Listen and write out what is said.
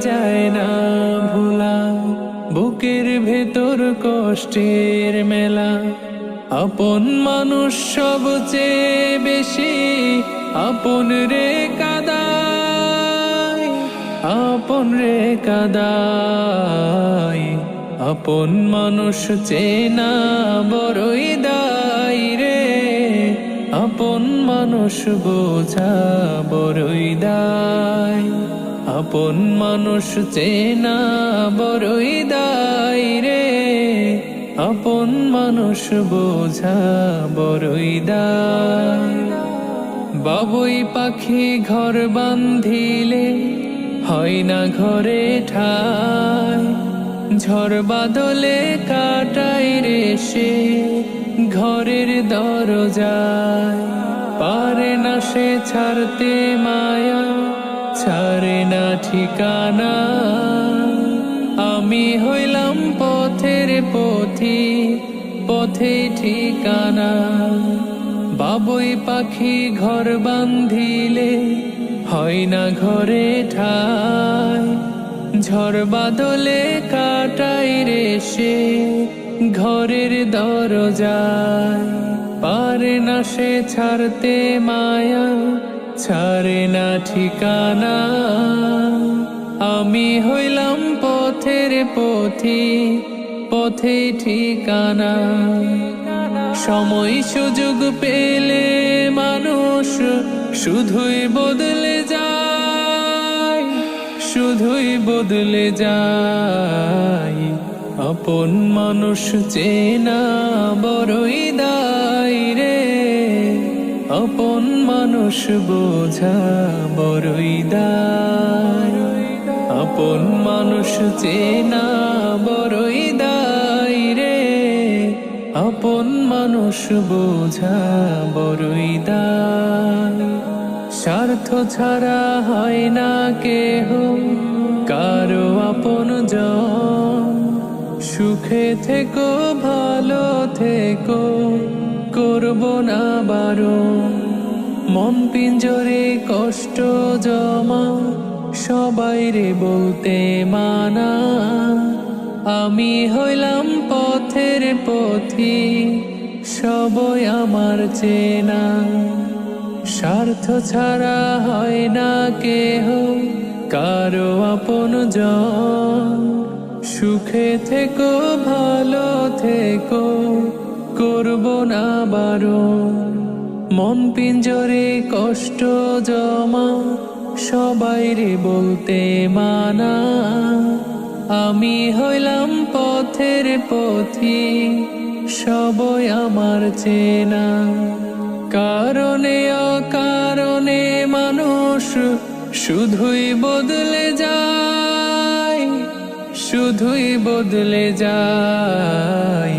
যায় না ভোলা। বুকের ভেতর কষ্টের মেলা। আপন মানুষ সবচেয়ে বেশি, আপন রে কাদায়, আপন রে কাদায়। আপন মানুষ চেনা বড়ই দায় রে। আপন মানুষ বোঝা বড়ই দায়। আপন মানুষ চেনা বড়ই দায় রে। আপন মানুষ বোঝা বড়ই বাবুই পাখি ঘর বান্ধিলে হয় না ঘরে ঠাই। ঝড় বাদলে কাটাই রে সে ঘরের দরজায়। পারে না সে ছাড়তে মায়া ছাড়ে না ঠিকানা। আমি হইলাম পথের পথি, পথে ঠিকানা। বাবুই পাখি ঘর বান্ধিলে হয় না ঘরে ঠাই। ঝড় বাদলে কাটাই রে সে ঘরের দরজায়। পারে না সে ছাড়তে মায়া ছাড়ে না ঠিকানা। আমি হইলাম পথের পথি, পথে ঠিকানা। সময় সুযোগ পেলে মানুষ শুধুই বদলে যায়, শুধুই বদলে যায়। আপন মানুষ চেনা বড়ই দায়। আপন মানুষ বোঝা বড়ই দায়। আপন মানুষ চেনা বড়ই দায় রে। আপন মানুষ বোঝা বড়ই দায়। স্বার্থ ছাড়া হয় না কেহ, কারও আপন জন। সুখে থেকো, ভালো থেকো করব না বারণ মন পিঞ্জরে কষ্ট জমা, সবাই রে বলতে মানা। আমি হইলাম পথের পথি, সবই আমার চেনা। স্বার্থ ছাড়া হয় না কেহ, কারও আপন সুখে থেকো, ভালো থেকো করব না বারণ। মন পিঞ্জরে কষ্ট জমা, সবাই রে বলতে মানা। আমি হইলাম পথের পথি, সবই আমার চেনা। কারণে অকারণে মানুষ শুধুই বদলে যায়, শুধুই বদলে যায়।